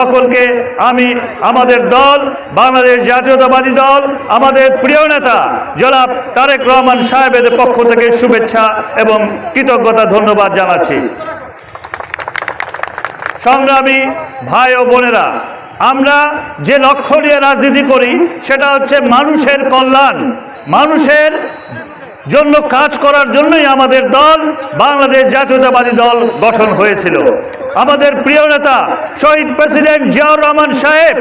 সকলকে আমি, আমাদের দল, বাংলাদেশ জাতীয়তাবাদী দল, আমাদের প্রিয় নেতা, জনাব তারেক রহমান সাহেবের পক্ষ থেকে শুভেচ্ছা এবং কৃতজ্ঞতা, ধন্যবাদ জানাচ্ছি। সংগ্রামী ভাই ও বোনেরা, আমরা যে লক্ষ্য নিয়ে রাজনীতি করি, সেটা হচ্ছে মানুষের কল্যাণ, মানুষের জন্য কাজ করার জন্যই আমাদের দল, বাংলাদেশ জাতীয়তাবাদী দল গঠন হয়েছিল। আমাদের প্রিয় নেতা শহীদ প্রেসিডেন্ট জিয়াউর রহমান সাহেব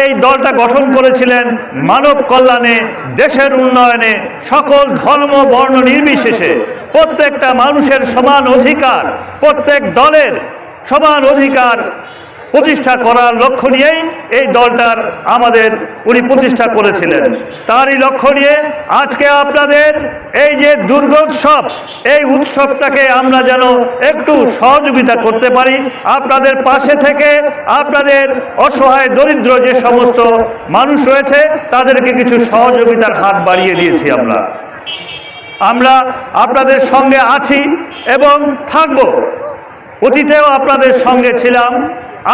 এই দলটা গঠন করেছিলেন মানব কল্যাণে, দেশের উন্নয়নে, সকল ধর্ম, বর্ণ নির্বিশেষে। প্রত্যেকটা মানুষের সমান অধিকার, প্রত্যেক দলের সমান অধিকার প্রতিষ্ঠা করার লক্ষ্য নিয়েই এই দলটার আমাদের উনি প্রতিষ্ঠা করেছিলেন। তারই লক্ষ্য নিয়ে আজকে আপনাদের এই যে দুর্গোৎসব, এই উৎসবটাকে আমরা যেন একটু সহযোগিতা করতে পারি, আপনাদের পাশে থেকে আপনাদের অসহায়, দরিদ্র যে সমস্ত মানুষ রয়েছে, তাদেরকে কিছু সহযোগিতার হাত বাড়িয়ে দিয়েছি আমরা। আমরা আপনাদের সঙ্গে আছি এবং থাকব। অতীতেও আপনাদের সঙ্গে ছিলাম।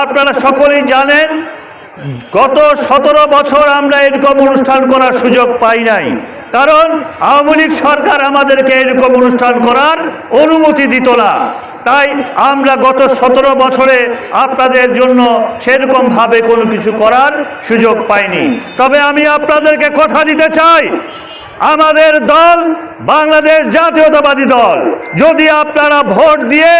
আপনারা সকলেই জানেন, গত সতেরো বছর আমরা এরকম অনুষ্ঠান করার সুযোগ পাই নাই। কারণ আওয়ামী লীগ সরকার আমাদেরকে এরকম অনুষ্ঠান করার অনুমতি দিত না। তাই আমরা গত সতেরো বছরে আপনাদের জন্য সেরকমভাবে কোনো কিছু করার সুযোগ পাইনি। তবে আমি আপনাদেরকে কথা দিতে চাই, আমাদের দল বাংলাদেশ জাতীয়তাবাদী দল। যদি আপনারা ভোট দিয়ে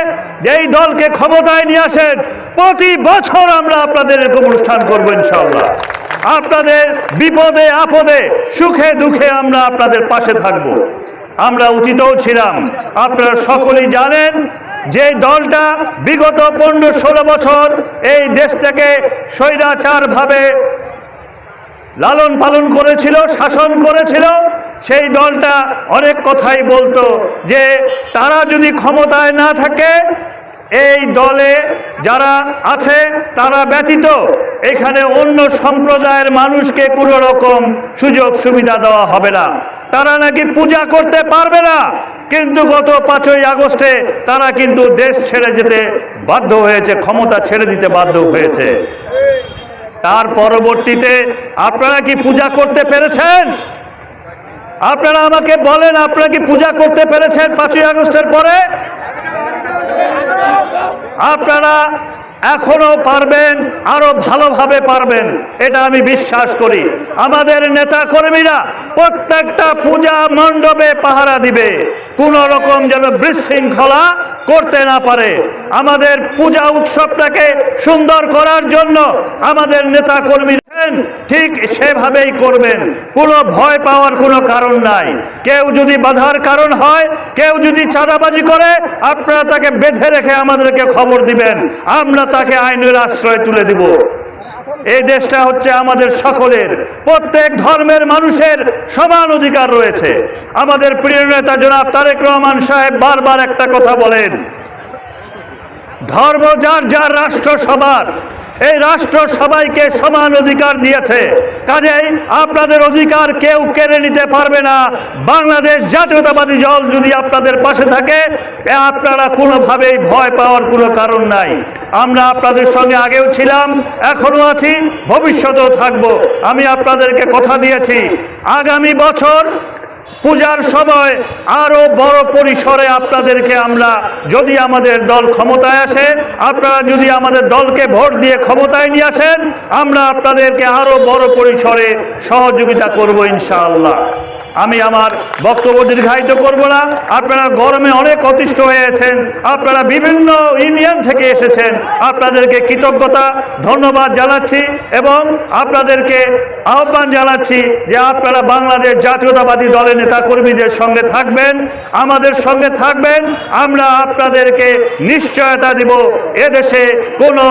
এই দলকে ক্ষমতায় নিয়ে আসেন প্রতি বছর আমরা আপনাদের এরকম অনুষ্ঠান করব ইনশাল্লাহ আপনাদের বিপদে, আপদে, সুখে, দুঃখে আমরা আপনাদের পাশে থাকব। আমরা অতীতও ছিলাম। আপনারা সকলেই জানেন যে দলটা বিগত পনেরো ষোলো বছর এই দেশটাকে স্বৈরাচারভাবে লালন পালন করেছিল, শাসন করেছিল। সেই দলটা অনেক কথাই বলতো যে তারা যদি ক্ষমতায় না থাকে এই দলে যারা আছে, তারা ব্যতীত এখানে অন্য সম্প্রদায়ের মানুষকে কোনো রকম সুযোগ সুবিধা দেওয়া হবে না। তারা নাকি পূজা করতে পারবে না, কিন্তু গত পাঁচই আগস্টে তারা কিন্তু দেশ ছেড়ে যেতে বাধ্য হয়েছে, ক্ষমতা ছেড়ে দিতে বাধ্য হয়েছে। তার পরবর্তীতে আপনারা কি পূজা করতে পেরেছেন? আপনারা আমাকে বলেন, আপনারা কি পূজা করতে পেরেছেন পাঁচই আগস্টের পরে? আপনারা এখনও পারবেন, আরও ভালোভাবে পারবেন, এটা আমি বিশ্বাস করি। আমাদের নেতা কর্মীরা প্রত্যেকটা পূজা মণ্ডপে পাহারা দিবে। কোন রকম যেন বিশৃঙ্খলা করতে না পারে। আমাদের পূজা উৎসবটাকে সুন্দর করার জন্য আমাদের নেতা কর্মী ঠিক সেভাবেই করবেন। কোনো ভয় পাওয়ার কোনো কারণ নাই। কেউ যদি বাধার কারণ হয়, কেউ যদি চাঁদাবাজি করে, আপনারা তাকে বেঁধে রেখে আমাদেরকে খবর দিবেন। আমরা তাকে আইনের আশ্রয় তুলে দিব। এই দেশটা হচ্ছে আমাদের সকলের, প্রত্যেক ধর্মের মানুষের সমান অধিকার রয়েছে। আমাদের প্রিয় নেতা জনাব তারেক রহমান সাহেব বারবার একটা কথা বলেন, ধর্ম যার যার রাষ্ট্র সবার এই রাষ্ট্র সবাইকে সমান অধিকার দিয়েছে। কাজেই আপনাদের অধিকার কেউ কেড়ে নিতে পারবে না। বাংলাদেশ জাতীয়তাবাদী দল যদি আপনাদের পাশে থাকে আপনারা কোনোভাবেই ভয় পাওয়ার কোনো কারণ নাই। আমরা আপনাদের সঙ্গে আগেও ছিলাম এখনও আছি, ভবিষ্যতেও থাকব। আমি আপনাদেরকে কথা দিয়েছি। আগামী বছর পূজার সময় আরও বড় পরিসরে আপনাদেরকে আমরা যদি আমাদের দল ক্ষমতায় আসে, আপনারা যদি আমাদের দলকে ভোট দিয়ে ক্ষমতায় নিয়ে আসেন, আমরা আপনাদেরকে আরও বড় পরিসরে সহযোগিতা করব ইনশাআল্লাহ। আমি আমার বক্তব্য দীর্ঘায়িত করব না। আপনারা গরমে অনেক অতিষ্ঠ হয়েছেন, আপনারা বিভিন্ন ইউনিয়ন থেকে এসেছেন, আপনাদেরকে কৃতজ্ঞতা, ধন্যবাদ জানাচ্ছি এবং আপনাদেরকে আহ্বান জানাচ্ছি যে আপনারা বাংলাদেশ জাতীয়তাবাদী দলের নেতা কর্মীদের সঙ্গে থাকবেন, আমাদের সঙ্গে থাকবেন, আমরা আপনাদেরকে নিশ্চয়তা দিব। এদেশে কোনো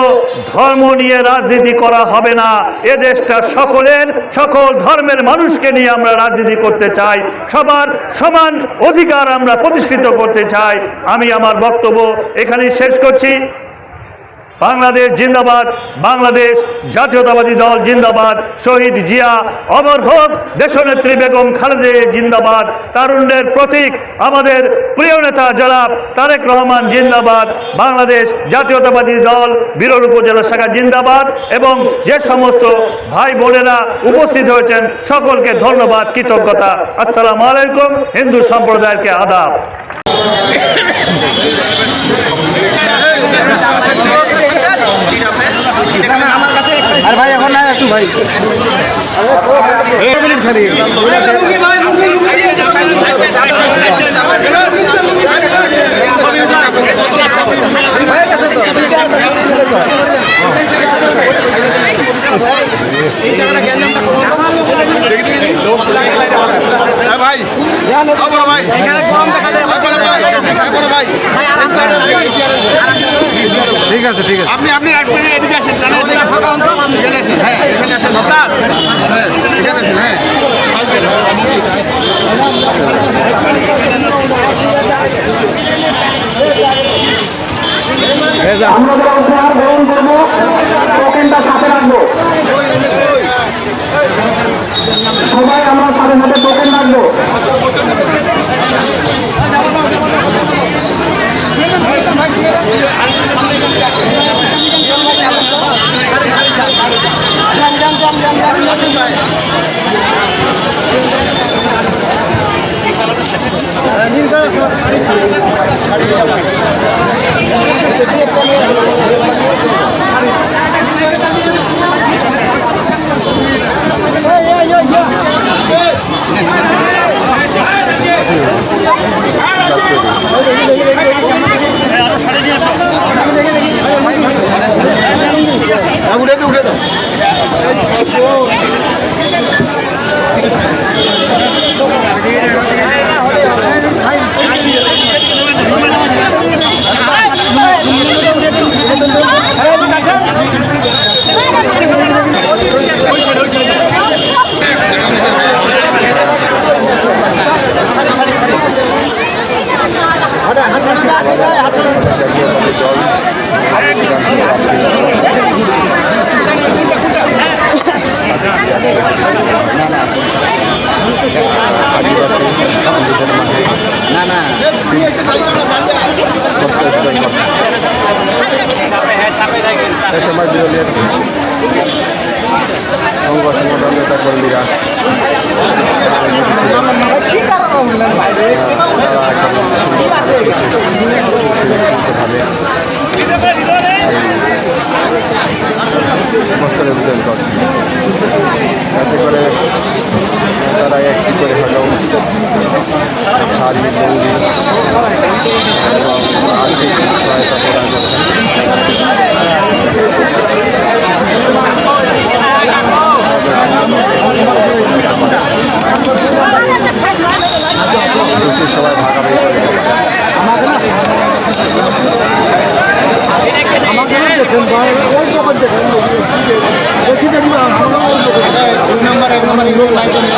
ধর্ম নিয়ে রাজনীতি করা হবে না। এদেশটা সকলের, সকল ধর্মের মানুষকে নিয়ে আমরা রাজনীতি করতে চাই। সবার সমান অধিকার আমরা প্রতিষ্ঠিত করতে চাই। আমি আমার বক্তব্য এখানেই শেষ করছি। বাংলাদেশ জিন্দাবাদ, বাংলাদেশ জাতীয়তাবাদী দল জিন্দাবাদ, শহীদ জিয়া, অমর হোক দেশনেত্রী বেগম খালেদে জিন্দাবাদ, তারুণ্যের প্রতীক আমাদের প্রিয় নেতা জনাব তারেক রহমান জিন্দাবাদ, বাংলাদেশ জাতীয়তাবাদী দল বিরল উপজেলা শাখা জিন্দাবাদ এবং যে সমস্ত ভাই বোনেরা উপস্থিত হয়েছেন সকলকে ধন্যবাদ, কৃতজ্ঞতা। আসসালামু আলাইকুম, হিন্দু সম্প্রদায়কে আদাব আর ভাই এখন না একটু ভাই। মিনিট খালি। হ্যাঁ ভাই। ভাই এখানে গরম দেখা যায় ভাই। ঠিক আছে ঠিক আছে। আপনি আপনি এদিকে আসেন। এখানে আসেন হঠাৎ হ্যাঁ এখানে আসেন হ্যাঁ আমরা যখন চেয়ার গ্রহণ করব টোকেনটা সাথে রাখব। সবাই আমরা সাথে সাথে টোকেন রাখব। উঠে দাও না না। সময় বিরোধীর সংঘ সংগঠন নেতা কর্মীরা নাই